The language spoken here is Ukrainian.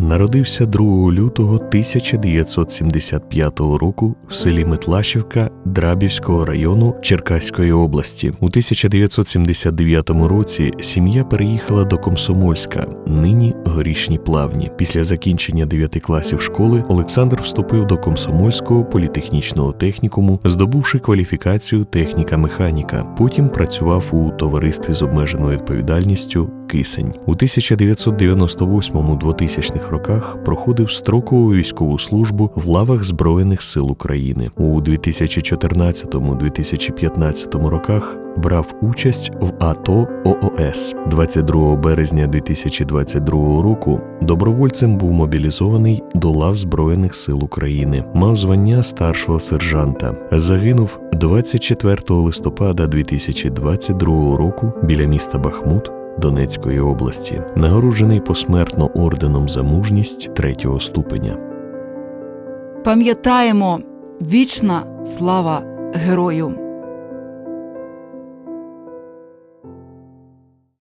народився 2 лютого 1975 року в селі Метлашівка Драбівського району Черкаської області. У 1979 році сім'я переїхала до Комсомольська, нині горішні плавні. Після закінчення 9 класів школи Олександр вступив до Комсомольського політехнічного технікуму, здобувши кваліфікацію техніка-механіка. Потім працював у товаристві з обмеженою відповідальністю Кисень. У 1998-2000 роках проходив строкову військову службу в лавах Збройних сил України. У 2014-2015 роках брав участь в АТО ООС. 22 березня 2022 року добровольцем був мобілізований до лав Збройних сил України. Мав звання старшого сержанта. Загинув 24 листопада 2022 року біля міста Бахмут. Донецької області, нагороджений посмертно орденом за мужність третього ступеня. Пам'ятаємо вічна слава герою.